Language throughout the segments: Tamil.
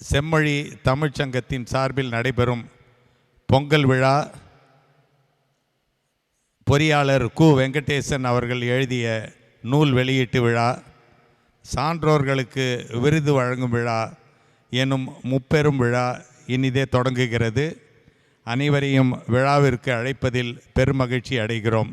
செம்மொழி தமிழ்ச்சங்கத்தின் சார்பில் நடைபெறும் பொங்கல் விழா பொறியாளர் கு. வெங்கடேசன் அவர்கள் எழுதிய நூல் வெளியீட்டு விழா சான்றோர்களுக்கு விருது வழங்கும் விழா எனும் முப்பெரும் விழா இனிதே தொடங்குகிறது. அனைவரையும் விழாவிற்கு அழைப்பதில் பெருமகிழ்ச்சி அடைகிறோம்.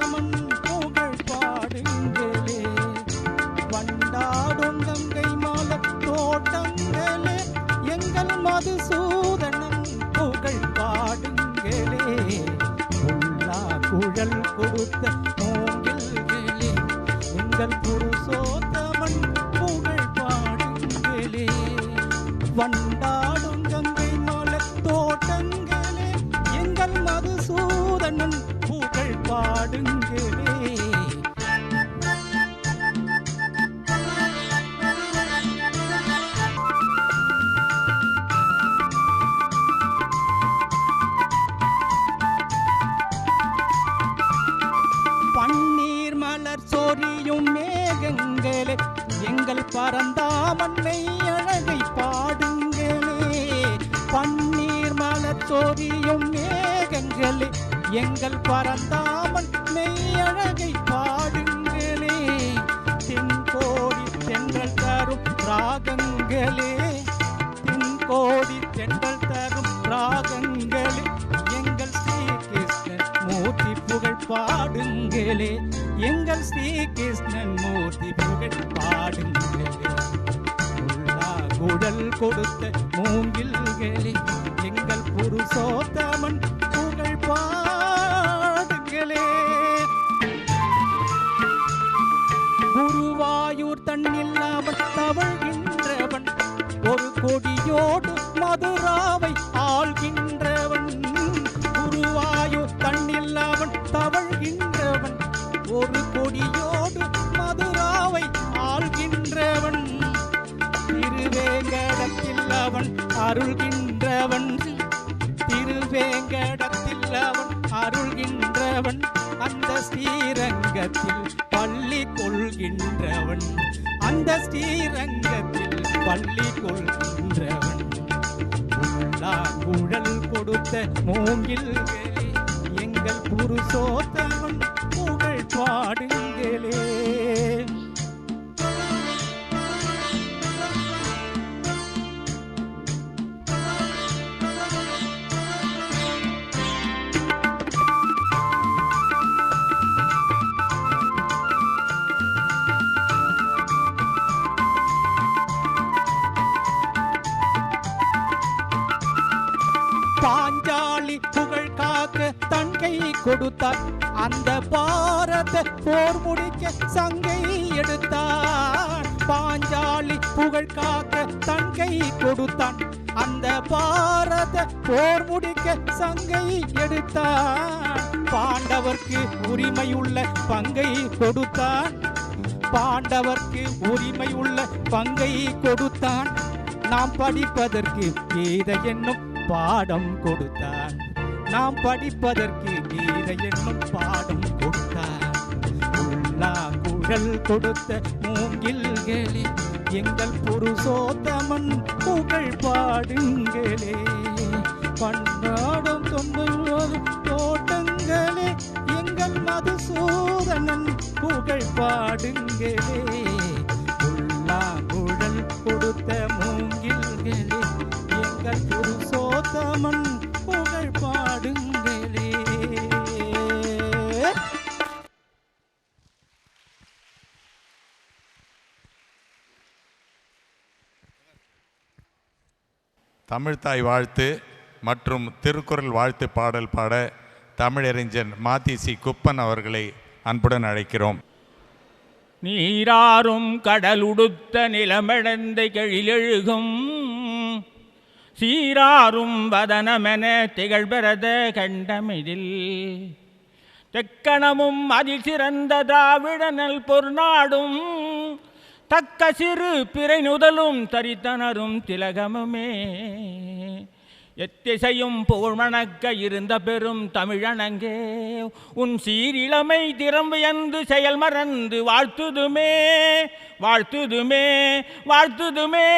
கொடுத்த மூங்கில்களே எங்கள் பரந்தாமன்னை அழகை பாடுங்களே. பன்னீர் மலர் மேகங்களே. எங்கள் பரந்தாமன் மெய்யழகை பாடுங்களே. தென்கோடி தென்றல் தரும் ராகங்களே. தென்கோடி தென்றல் தரும் ராகங்களே. எங்கள் ஸ்ரீகிருஷ்ணன் மூர்த்தி புகழ் பாடுங்களே. எங்கள் ஸ்ரீகிருஷ்ணன் மூர்த்தி புகழ் பாடுங்கள் கொடுத்த மூங்கில்களே ஸ்ரீரங்கத்தில் பள்ளி கொள்கின்றவன். குழல் கொடுத்த மூங்கில் எங்கள் புருஷோத்தமன் பாரத போர் முடிக்க சங்கை எடுத்தான். பாஞ்சாலி புகழ் காக்க தங்கை கொடுத்தான். அந்த பாரத போர் முடிக்க சங்கை எடுத்தான். பாண்டவர்க்கு உரிமையுள்ள பங்கை கொடுத்தான். பாண்டவர்க்கு உரிமையுள்ள பங்கை கொடுத்தான். நாம் படிப்பதற்கு கீத என்னும் பாடம் கொடுத்தான். நாம் படிப்பதற்கு கீத என்னும் பாடம் கொடுத்தான். உள்ளா குழல் கொடுத்த மூங்கில்களே எங்கள் புருஷோத்தமன் புகழ் பாடுங்களே பண்டாடும் தொம்பது தோட்டங்களே எங்கள் மதுசூதனன் புகழ் பாடுங்களே தமிழ்த்தாய் வாழ்த்து மற்றும் திருக்குறள் வாழ்த்து பாடல் பாட தமிழறிஞர் மாத்திசி குப்பன் அவர்களை அன்புடன் அழைக்கிறோம். நீராறும் கடலுடுத்த நிலமடந்தை கழிலெழுகும். சீராறும் வதனமென திகழ்பெறத கண்டமிதில். தெக்கணமும் அதி சிறந்த திராவிடனல் பொருநாடும் தக்க சிறு பிறை நுதலும் தரித்தனரும் திலகமுமே. எத்திசையும் புகழ்மணக்க இருந்த பெரும் தமிழனங்கே. உன் சீரிழமை திறம்பு என்று செயல் மறந்து வாழ்த்துதுமே. வாழ்த்துதுமே வாழ்த்துதுமே.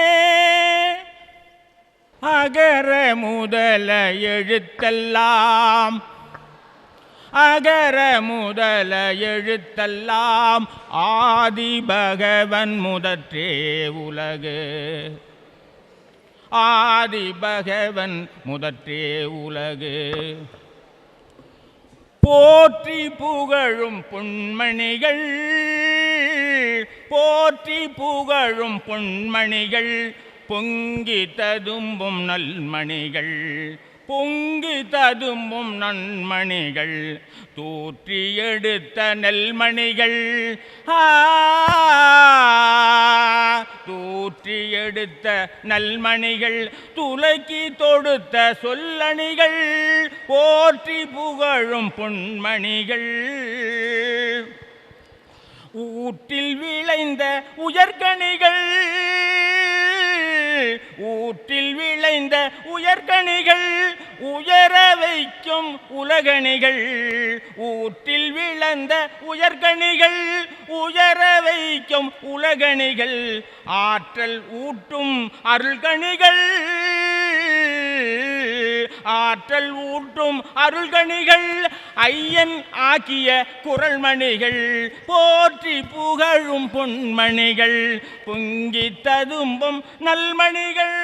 அகர முதல எழுத்தெல்லாம் அகர முதல எழுத்தெல்லாம் ஆதி பகவன் முதற்றே உலகு. ஆதி பகவன் முதற்றே உலகு. போற்றி புகழும் பொன்மணிகள் போற்றி புகழும் பொன்மணிகள் பொங்கி ததும்பும் நல்மணிகள். பொங்கி ததும்பும் நன்மணிகள் தூற்றி எடுத்த நெல்மணிகள். தூற்றி எடுத்த நல்மணிகள் துலக்கி தொடுத்த சொல்லணிகள் போற்றி புகழும் பொன்மணிகள். ஊற்றில் விளைந்த உயர்கனிகள் ஊற்றில் விளைந்த உயர்கனிகள் உயர வைக்கும் உலகணிகள் ஊற்றில் விளைந்த உயர்கணிகள் உயர வைக்கும் உலகணிகள் ஆற்றல் ஊட்டும் அருள்கணிகள். ஆற்றல் ஊட்டும் அருள்கணிகள் ஐயன் ஆக்கிய குரல்மணிகள் போற்றி புகழும் பொன்மணிகள் பொங்கி ததும்பும் நல்மணிகள்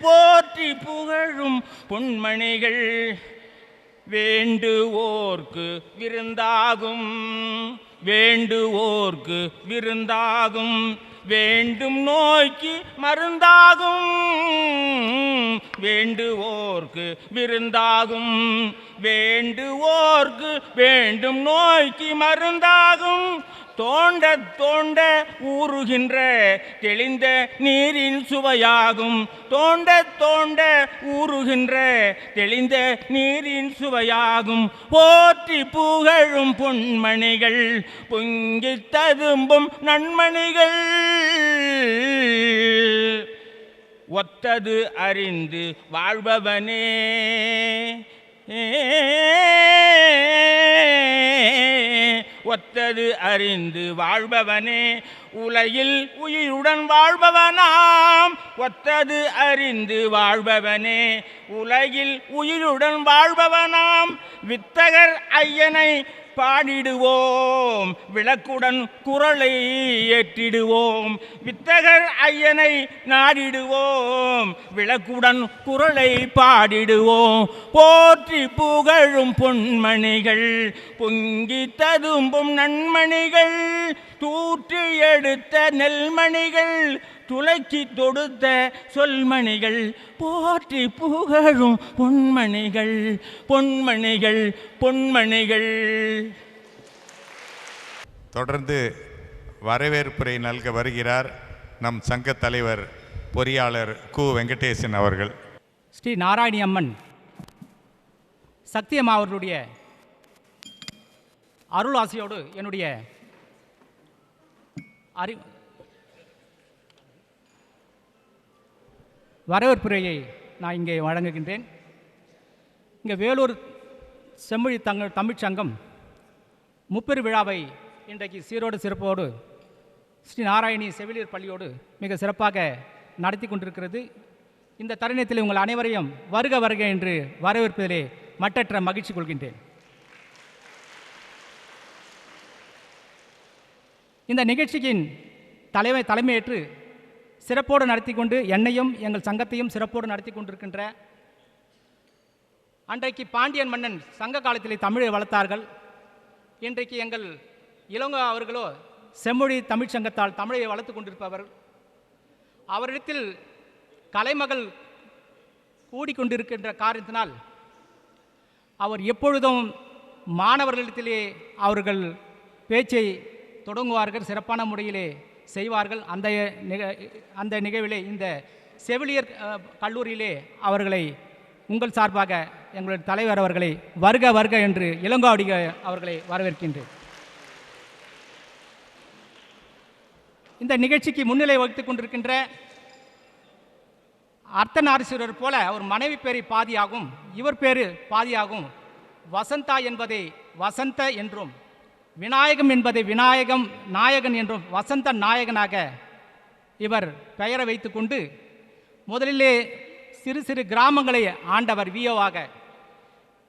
போற்றி புகழும் பொன்மணிகள். வேண்டுவோர்க்கு விருந்தாகும் வேண்டுவோர்க்கு விருந்தாகும். வேண்டும் நோய்க்கு மருந்தாகும். வேண்டுவோர்க்கு விருந்தாகும். வேண்டுவோர்க்கு வேண்டும் நோய்க்கு மருந்தாகும். தோண்ட தோண்ட ஊறுகின்ற தெளிந்த நீரின் சுவையாகும். தோண்ட தோண்ட ஊறுகின்ற தெளிந்த நீரின் சுவையாகும். போற்றி புகழும் பொன்மணிகள் பொங்கி ததும்பும் நன்மணிகள். ஒத்தது அறிந்து வாழ்பவனே. ஒத்தது அறிந்து வாழ்பவனே. உலகில் உயிருடன் வாழ்பவனாம். ஒத்தது அறிந்து வாழ்பவனே. உலகில் உயிருடன் வாழ்பவனாம். வித்தகர் ஐயனை பாடிடுவோம். விளக்குடன் குரலை ஏற்றிடுவோம். வித்தகர் ஐயனை நாடிடுவோம். விளக்குடன் குரலை பாடிடுவோம். போற்றி புகழும் பொன்மணிகள் பொங்கி ததும்பும் நன்மணிகள் தூற்றி எடுத்த நெல்மணிகள் துளைச்சி தொடுத்த சொல்மணிகள் போற்றி புகழும் பொன்மணிகள் பொன்மணிகள் பொன்மணிகள். தொடர்ந்து வரவேற்புரை நல்க வருகிறார் நம் சங்க தலைவர் பொறியாளர் கு. வெங்கடேசன் அவர்கள். ஸ்ரீ நாராயணி அம்மன் சத்தியம்மா அவர்களுடைய அருள் ஆசையோடு என்னுடைய அறி வரவேற்புரையை நான் இங்கே வழங்குகின்றேன். இங்கே வேலூர் செம்மொழி தங்க தமிழ்ச் சங்கம் முப்பெரு விழாவை இன்றைக்கு சீரோடு சிறப்போடு ஸ்ரீ நாராயணி செவிலியர் பள்ளியோடு மிக சிறப்பாக நடத்தி கொண்டிருக்கிறது. இந்த தருணத்தில் உங்கள் அனைவரையும் வருக வருக என்று வரவேற்பதிலே மட்டற்ற மகிழ்ச்சி கொள்கின்றேன். இந்த நிகழ்ச்சியின் தலைமை தலைமையேற்று சிறப்போடு நடத்தி கொண்டு என்னையும் எங்கள் சங்கத்தையும் சிறப்போடு நடத்தி கொண்டிருக்கின்ற அன்றைக்கு பாண்டியன் மன்னன் சங்க காலத்திலே தமிழை வளர்த்தார்கள். இன்றைக்கு எங்கள் இளங்கோ அவர்களோ செம்மொழி தமிழ்ச் சங்கத்தால் தமிழை வளர்த்து கொண்டிருப்பவர். அவரிடத்தில் கலைமகள் கூடிக்கொண்டிருக்கின்ற காரணத்தினால் அவர் எப்பொழுதும் மாணவர்களிடத்திலே அவர்கள் பேச்சை தொடங்குவார்கள். சிறப்பான முறையிலே செய்வார்கள். அந்த அந்த நிகழ்விலே இந்த செவிலியர் கல்லூரியிலே அவர்களை உங்கள் சார்பாக எங்களுடைய தலைவர் அவர்களை வருக வருக என்று இளங்காவடிக அவர்களை வரவேற்கின்றேன். இந்த நிகழ்ச்சிக்கு முன்னிலை வகித்துக் கொண்டிருக்கின்ற அர்த்தநாரீஸ்வரர் போல அவர் மனைவி பேரை பாதியாகும். இவர் பேரு பாதியாகும். வசந்தா என்பதை வசந்த என்றும் விநாயகம் என்பதை விநாயகம் நாயகன் என்றும் வசந்த நாயகனாக இவர் பெயரை வைத்துக்கொண்டு முதலிலே சிறு சிறு கிராமங்களை ஆண்டவர் வியோவாக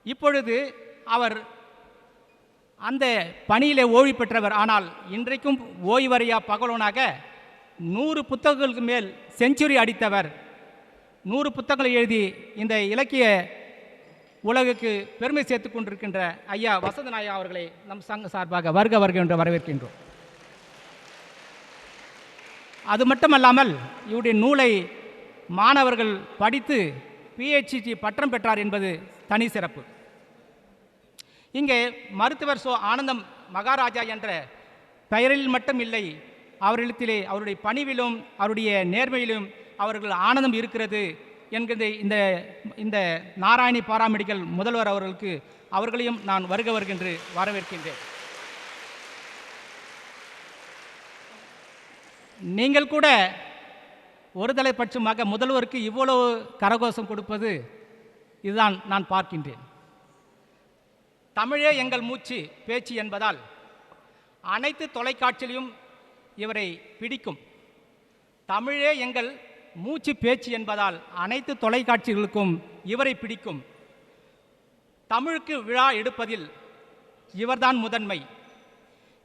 இப்பொழுது அவர் அந்த பணியிலே ஓய்வு பெற்றவர். ஆனால் இன்றைக்கும் ஓய்வறியா பகலோனாக நூறு புத்தகங்களுக்கு மேல் செஞ்சுரி அடித்தவர். நூறு புத்தகங்களை எழுதி இந்த இலக்கிய உலகுக்கு பெருமை சேர்த்து கொண்டிருக்கின்ற ஐயா வசந்த நாயா அவர்களை நம் சங்க சார்பாக வருக வருக என்று வரவேற்கின்றோம். அது மட்டுமல்லாமல் இவருடைய நூலை மாணவர்கள் படித்து பிஹெச்டி பட்டம் பெற்றார் என்பது தனி சிறப்பு. இங்கே மருத்துவர் சோ ஆனந்தம் மகாராஜா என்ற பெயரில் மட்டும் இல்லை அவர்களிடத்திலே அவருடைய பணிவிலும் அவருடைய நேர்மையிலும் அவர்கள் ஆனந்தம் இருக்கிறது என்கிற இந்த இந்த நாராயணி பாராமெடிக்கல் முதல்வர் அவர்களுக்கு அவர்களையும் நான் வருக வருகின்று வரவேற்கின்றேன். நீங்கள் கூட ஒருதலை பட்சமாக முதல்வருக்கு இவ்வளவு கரகோஷம் கொடுப்பது இதுதான் நான் பார்க்கின்றேன். தமிழே எங்கள் மூச்சு பேச்சு என்பதால் அனைத்து தொலைக்காட்சியிலும் இவரை பிடிக்கும். தமிழே எங்கள் மூச்சு பேச்சு என்பதால் அனைத்து தொலைக்காட்சிகளுக்கும் இவரை பிடிக்கும். தமிழுக்கு விழா எடுப்பதில் இவர்தான் முதன்மை.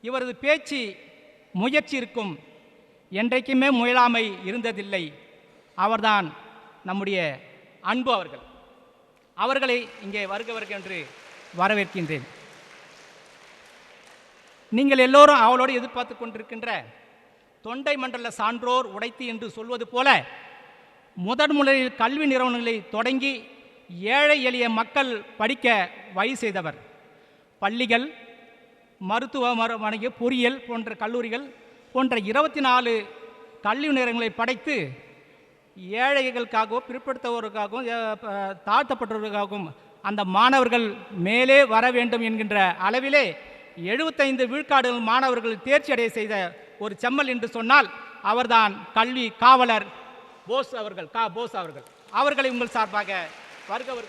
இவரது பேச்சு முயற்சி இருக்கும். என்றைக்குமே முயலாமை இருந்ததில்லை. அவர்தான் நம்முடைய அன்பு அவர்கள். அவர்களை இங்கே வருகவர்கள் என்று வரவேற்கின்றேன். நீங்கள் எல்லோரும் அவளோடு எதிர்பார்த்து கொண்டிருக்கின்ற தொண்டை மண்டல சான்றோர் உடைத்து என்று சொல்வது போல முதன் முதலில் கல்வி நிறுவனங்களை தொடங்கி ஏழை எளிய மக்கள் படிக்க வழி செய்தவர். பள்ளிகள் மருத்துவ மருத்துவமனை பொறியியல் போன்ற கல்லூரிகள் போன்ற இருபத்தி நாலு கல்வி நிறுவனங்களை படைத்து ஏழைகளுக்காகவும் பிற்படுத்தவர்களுக்காகவும் தாழ்த்தப்பட்டவர்களுக்காகவும் அந்த மாணவர்கள் மேலே வர வேண்டும் என்கின்ற அளவிலே எழுபத்தைந்து விழுக்காடுகள் மாணவர்கள் தேர்ச்சி அடைய செய்த ஒரு செம்மல் என்று சொன்னால் அவர்தான் கல்வி காவலர். போஸ் அவர்கள் கா போஸ் அவர்கள். அவர்களை உங்கள் சார்பாக வருகவர்.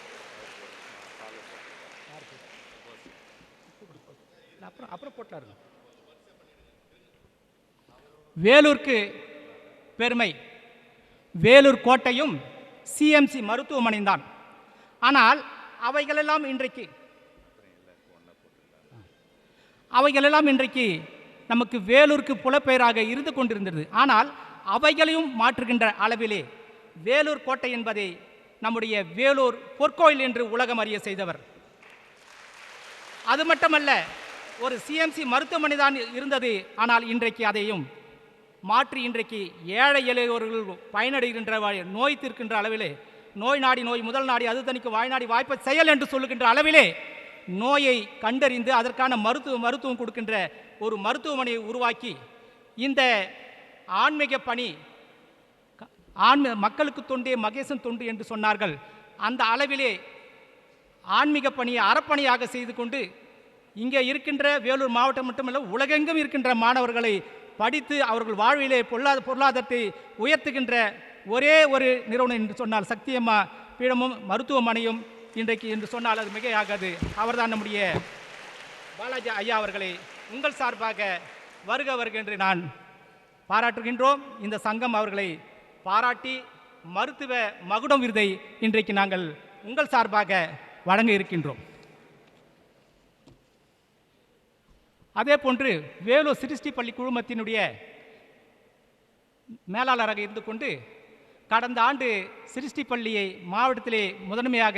அப்புறம் அப்புறம் போட்டாருங்க வேலூருக்கு பெருமை. வேலூர் கோட்டையும் சிஎம்சி மருத்துவமனை தான் ஆனால் அவைகளெல்லாம் இன்றைக்கு அவைகளெல்லாம் இன்றைக்கு நமக்கு வேலூருக்கு புலப்பெயராக இருந்து கொண்டிருந்தது. ஆனால் அவைகளையும் மாற்றுகின்ற அளவிலே வேலூர் கோட்டை என்பதை நம்முடைய வேலூர் பொற்கோயில் என்று உலகம் அறிய செய்தவர். அது மட்டுமல்ல ஒரு சிஎம்சி மருத்துவமனை தான் இருந்தது. ஆனால் இன்றைக்கு அதையும் மாற்றி இன்றைக்கு ஏழை எளியவர்கள் பயனடைகின்ற நோய் தீர்க்கின்ற அளவிலே நோய் நாடி நோய் முதல் நாடி அது தனிக்கு வாய்நாடி வாய்ப்பை செயல் என்று சொல்லுகின்ற அளவிலே நோயை கண்டறிந்து அதற்கான மருத்துவ மருத்துவம் கொடுக்கின்ற ஒரு மருத்துவமனையை உருவாக்கி இந்த ஆன்மீக பணி க- மக்களுக்கு தொண்டே மகேசன் தொண்டு என்று சொன்னார்கள். அந்த அளவிலே ஆன்மீக பணியை அறப்பணியாக செய்து கொண்டு இங்கே இருக்கின்ற வேலூர் மாவட்டம் மட்டுமல்ல உலகெங்கும் இருக்கின்ற மாணவர்களை படித்து அவர்கள் வாழ்விலே பொருளாத பொருளாதாரத்தை உயர்த்துகின்ற ஒரே ஒரு நிறுவனம் என்று சொன்னால் சக்தியம்மா பீடமும் மருத்துவமனையும் இன்றைக்கு என்று சொன்னால் அது மிகையாகாது. அவர்தான் நம்முடைய பாலாஜி ஐயா அவர்களை உங்கள் சார்பாக வருக வருக என்று நான் பாராட்டுகின்றோம். இந்த சங்கம் அவர்களை பாராட்டி மருத்துவ மகுடம் விருதை இன்றைக்கு நாங்கள் உங்கள் சார்பாக வழங்க இருக்கின்றோம். அதே போன்று வேலூர் சிருஷ்டி பள்ளி குழுமத்தினுடைய மேலாளராக இருந்து கொண்டு கடந்த ஆண்டு சிருஷ்டி பள்ளியை மாவட்டத்திலே முதன்மையாக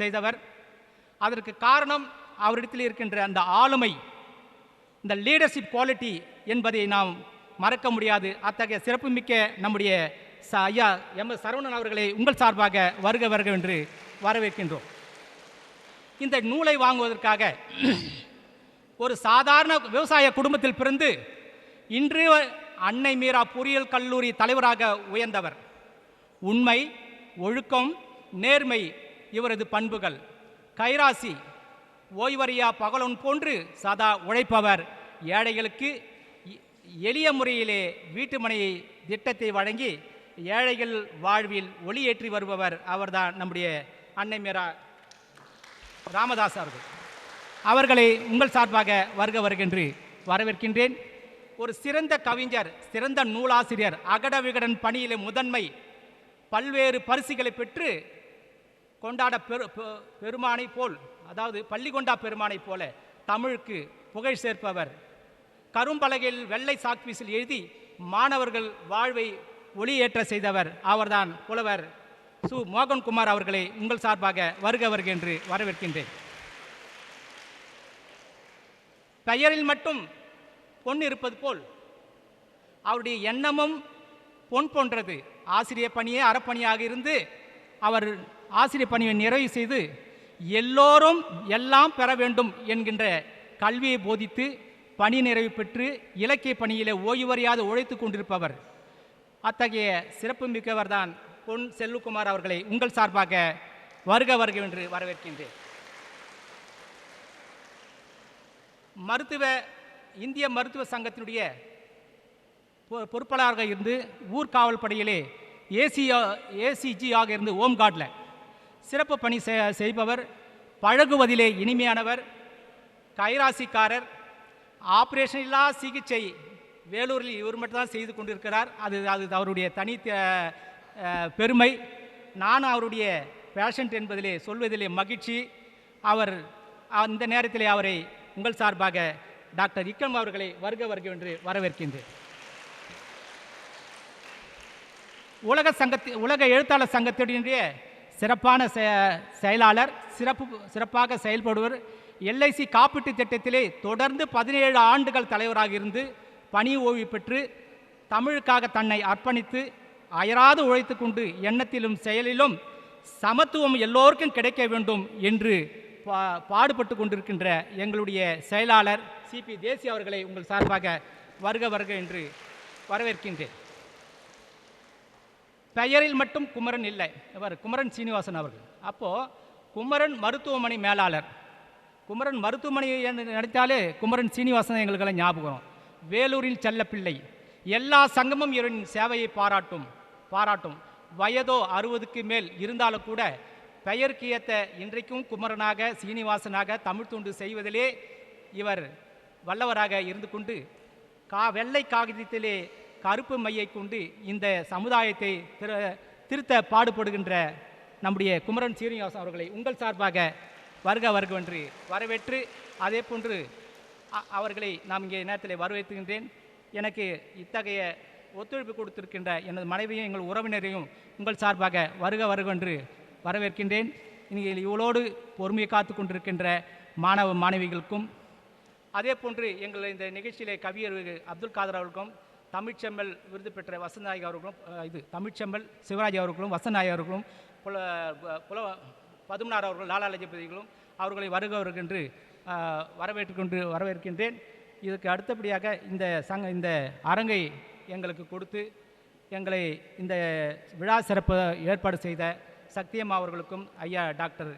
செய்தவர். அதற்கு காரணம் அவரிடத்தில் இருக்கின்ற அந்த ஆளுமை இந்த லீடர்ஷிப் குவாலிட்டி என்பதை நாம் மறக்க முடியாது. அத்தகைய சிறப்புமிக்க நம்முடைய ச ஐயா எம் எஸ் சரவணன் அவர்களை உங்கள் சார்பாக வருக வருக என்று வரவேற்கின்றோம். இந்த நூலை வாங்குவதற்காக ஒரு சாதாரண விவசாய குடும்பத்தில் பிறந்து இன்று அன்னை மீரா பொறியியல் கல்லூரி தலைவராக உயர்ந்தவர். உண்மை ஒழுக்கம் நேர்மை இவரது பண்புகள். கைராசி ஓய்வறியா பகலொன் போன்று சதா உழைப்பவர். ஏழைகளுக்கு எளிய முறையிலே வீட்டுமனையை திட்டத்தை வழங்கி ஏழைகள் வாழ்வில் ஒளியேற்றி வருபவர் அவர்தான் நம்முடைய அன்னை மீரா ராமதாஸ் அவர்கள். அவர்களை உங்கள் சார்பாக வருக வருகின்று வரவேற்கின்றேன். ஒரு சிறந்த கவிஞர் சிறந்த நூலாசிரியர் அகட விகடன் பணியிலே முதன்மை பல்வேறு பரிசுகளை பெற்று கொண்டாட பெரு பெ- பெருமானை போல் அதாவது பள்ளிகொண்டா பெருமானை போல தமிழுக்கு புகழ் சேர்ப்பவர். கரும்பலகையில் வெள்ளை சாக்பீஸில் எழுதி மாணவர்கள் வாழ்வை ஒளியேற்ற செய்தவர். அவர்தான் புலவர் சு. மோகன்குமார் அவர்களை உங்கள் சார்பாக வருக வருக என்று வரவேற்கின்றேன். பெயரில் மட்டும் பொன் இருப்பது போல் அவருடைய எண்ணமும் பொன் போன்றது. ஆசிரியர் பணியே அறப்பணியாக இருந்து அவர் ஆசிரியர் பணியை நிறைவு செய்து எல்லோரும் எல்லாம் பெற வேண்டும் என்கின்ற கல்வியை போதித்து பணி நிறைவு பெற்று இலக்கிய பணியிலே ஓய்வறியாது உழைத்து கொண்டிருப்பவர். அத்தகைய சிறப்பு மிக்கவர்தான் பொன் செல்வகுமார் அவர்களை உங்கள் சார்பாக வருக வருக என்று வரவேற்கின்றேன். மருத்துவ இந்திய மருத்துவ சங்கத்தினுடைய பொ- பொறுப்பாளராக இருந்து ஊர்காவல் படையிலே ஏசி ஏசிஜி ஆக இருந்து ஓம் கார்டில் சிறப்பு பணி செ- செய்பவர் பழகுவதிலே இனிமையானவர் கைராசிக்காரர் ஆப்ரேஷன் இல்லா சிகிச்சை வேலூரில் இவர் மட்டும்தான் செய்து கொண்டிருக்கிறார். அது அது அவருடைய தனி பெருமை. நான் அவருடைய பேஷண்ட் என்பதிலே சொல்வதிலே மகிழ்ச்சி. அவர் அந்த நேரத்திலே அவரை உங்கள் சார்பாக டாக்டர் இக்கம் அவர்களை வருக வருக என்று வரவேற்கின்றேன். உலக சங்கத்தி உலக எழுத்தாளர் சங்கத்தினுடைய சிறப்பான செ- செயலாளர் சிறப்பு சிறப்பாக செயல்படுவர். எல்ஐசி காப்பீட்டு திட்டத்திலே தொடர்ந்து பதினேழு ஆண்டுகள் தலைவராக இருந்து பணி ஓய்வு பெற்று தமிழுக்காக தன்னை அர்ப்பணித்து அயராது உழைத்து கொண்டு எண்ணத்திலும் செயலிலும் சமத்துவம் எல்லோருக்கும் கிடைக்க வேண்டும் என்று பா பாடுபட்டு கொண்டிருக்கின்ற எங்களுடைய செயலாளர் சிபி தேசி அவர்களை உங்கள் சார்பாக வருக வருக என்று வரவேற்கின்றேன். பெயரில் மட்டும் குமரன் இல்லை. இவர் குமரன் சீனிவாசன் அவர்கள். அப்போது குமரன் மருத்துவமனை மேலாளர். குமரன் மருத்துவமனை நினைத்தாலே குமரன் சீனிவாசன் எங்களுக்கெல்லாம் ஞாபகம் வேலூரில் செல்லப்பிள்ளை. எல்லா சங்கமும் இவரின் சேவையை பாராட்டும் பாராட்டும். வயதோ அறுபதுக்கு மேல் இருந்தாலும் கூட பெயருக்கு ஏற்ற இன்றைக்கும் குமரனாக சீனிவாசனாக தமிழ் தொண்டு செய்வதிலே இவர் வல்லவராக இருந்து கொண்டு கா வெள்ளை காகிதத்திலே கருப்பு மையை கொண்டு இந்த சமுதாயத்தை திரு திருத்த பாடுபடுகின்ற நம்முடைய குமரன் சீனிவாசன் அவர்களை உங்கள் சார்பாக வருக வருக என்று வரவேற்று அதே போன்று அவர்களை நாம் இங்கே நேரத்தில் வரவேற்றுகின்றேன் எனக்கு இத்தகைய ஒத்துழைப்பு கொடுத்திருக்கின்ற எனது மனைவியும் எங்கள் உறவினரையும் உங்கள் சார்பாக வருக வருகவென்று வரவேற்கின்றேன். நீங்கள் இவளோடு பொறுமையை காத்து கொண்டிருக்கின்ற மாணவ மாணவிகளுக்கும் அதே போன்று எங்கள் இந்த நிகழ்ச்சியிலே கவியர் அப்துல் காதர் அவர்களுக்கும் தமிழ்ச்செம்மல் விருது பெற்ற வசந்தநாயகி அவர்களும் இது தமிழ்ச்செம்மல் சிவராஜ் அவர்களும் வசந்தநாயகி அவர்களும் புல புல பதுமனார் அவர்கள் லாலா லஜபதிகளும் அவர்களை வருக வருக என்று அஹ், வரவேற்கின்றேன். இதுக்கு அடுத்தபடியாக இந்த சங்க இந்த அரங்கை எங்களுக்கு கொடுத்து எங்களை இந்த விழா சிறப்பு ஏற்பாடு செய்த சக்தியம்மா அவர்களுக்கும் ஐயா டாக்டர்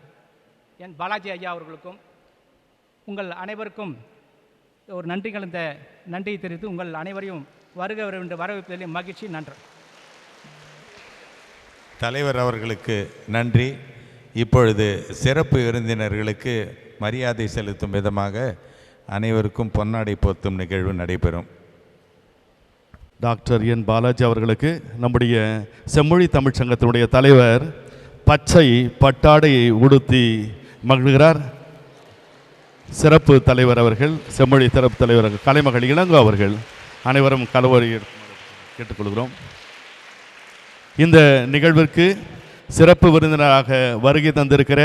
என் பாலாஜி ஐயா அவர்களுக்கும் உங்கள் அனைவருக்கும் ஒரு நன்றி கலந்த நன்றியை தெரிவித்து உங்கள் அனைவரையும் வருக வரவேற்பதில் மகிழ்ச்சி நன்றி. தலைவர் அவர்களுக்கு நன்றி. இப்பொழுது சிறப்பு விருந்தினர்களுக்கு மரியாதை செலுத்தும் விதமாக அனைவருக்கும் பொன்னாடை போர்த்தும் நிகழ்வு நடைபெறும். டாக்டர் என் பாலாஜி அவர்களுக்கு நம்முடைய செம்மொழி தமிழ்ச் சங்கத்தினுடைய தலைவர் பச்சை பட்டாடையை உடுத்தி மகிழ்கிறார். சிறப்பு தலைவர் அவர்கள் செம்மொழி சிறப்பு தலைவர் கலைமகள் இளங்கோ அவர்கள். அனைவரும் கலவரி கேட்டுக்கொள்கிறோம். இந்த நிகழ்விற்கு சிறப்பு விருந்தினராக வருகை தந்திருக்கிற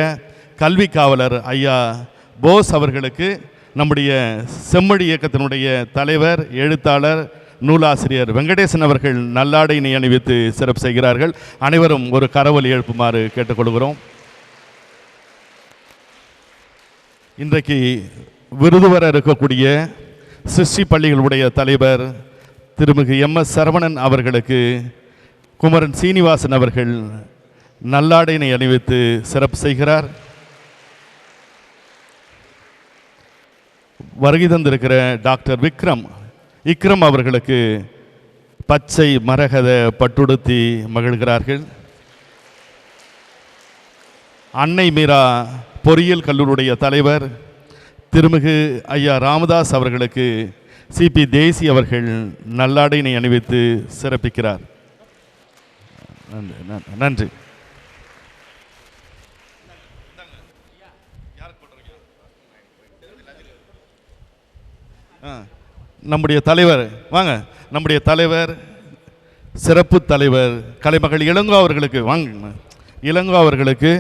கல்வி காவலர் ஐயா போஸ் அவர்களுக்கு நம்முடைய செம்மொழி இயக்கத்தினுடைய தலைவர் எழுத்தாளர் நூலாசிரியர் வெங்கடேசன் அவர்கள் நல்லாடையினை அணிவித்து சிறப்பு செய்கிறார்கள். அனைவரும் ஒரு கரவொலி எழுப்புமாறு கேட்டுக்கொள்கிறோம். இன்றைக்கு விருது வர இருக்கக்கூடிய சிஸ்டி பள்ளிகளுடைய தலைவர் திருமிகு எம். எஸ். சரவணன் அவர்களுக்கு குமரன் சீனிவாசன் அவர்கள் நல்லாடையினை அணிவித்து சிறப்பு செய்கிறார். வருகை தந்திருக்கிற டாக்டர் விக்ரம் விக்ரம் அவர்களுக்கு பச்சை மரகத பட்டுடுத்தி மகிழ்கிறார்கள். அன்னை மீரா பொறியியல் கல்லூரியுடைய தலைவர் திருமிகு ஐயா ராமதாஸ் அவர்களுக்கு சிபி தேசி அவர்கள் நல்லாடையினை அணிவித்து சிறப்பிக்கிறார். நன்றி, நன்றி, நன்றி. ஆ, நம்முடைய தலைவர் வாங்க நம்முடைய தலைவர் சிறப்பு தலைவர் கலைமகள் இளங்கோ அவர்களுக்கு வாங்க இளங்கோ அவர்களுக்கு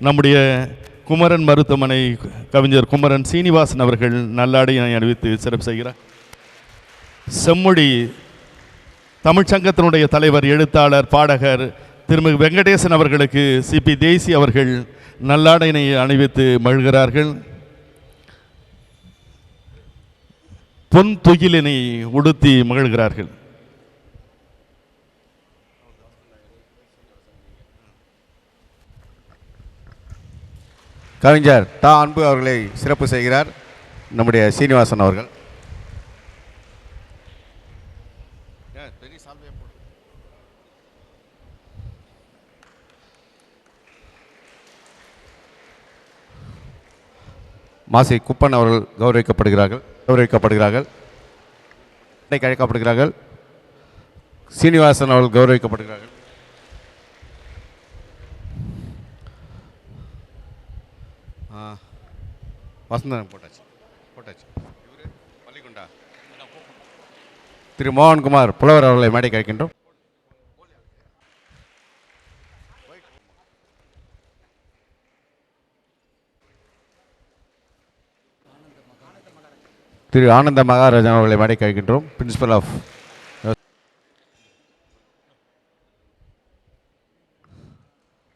நம்முடைய குமரன் மருத்துவமனை கவிஞர் குமரன் சீனிவாசன் அவர்கள் நல்லாடையினை அறிவித்து சிறப்பு செய்கிறார். செம்மொழி தமிழ்ச்சங்கத்தினுடைய தலைவர் எழுத்தாளர் பாடகர் திருமிகு வெங்கடேசன் அவர்களுக்கு சிபி தேசி அவர்கள் நல்லாடையினை அணிவித்து மகிழ்கிறார்கள். பொன் துகிலினை உடுத்தி மகிழ்கிறார்கள். கவிஞர் தா. அன்பு அவர்களை சிறப்பு செய்கிறார் நம்முடைய சீனிவாசன் அவர்கள். மாசி குப்பன் அவர்கள் கௌரவிக்கப்படுகிறார்கள் கௌரவிக்கப்படுகிறார்கள் இன்னைக்கு அழைக்கப்படுகிறார்கள் சீனிவாசன் அவர்கள் கௌரவிக்கப்படுகிறார்கள். வசந்தன் போட்டாச்சு. போட்டாச்சு. இவர் பள்ளிக்குண்டா திரு மோகன்குமார் புலவர் அவர்களை மேடை கழிக்கின்றோம் திரு ஆனந்த மகாராஜன் அவர்களை மேடை கழிக்கின்றோம் பிரின்சிபல் ஆஃப்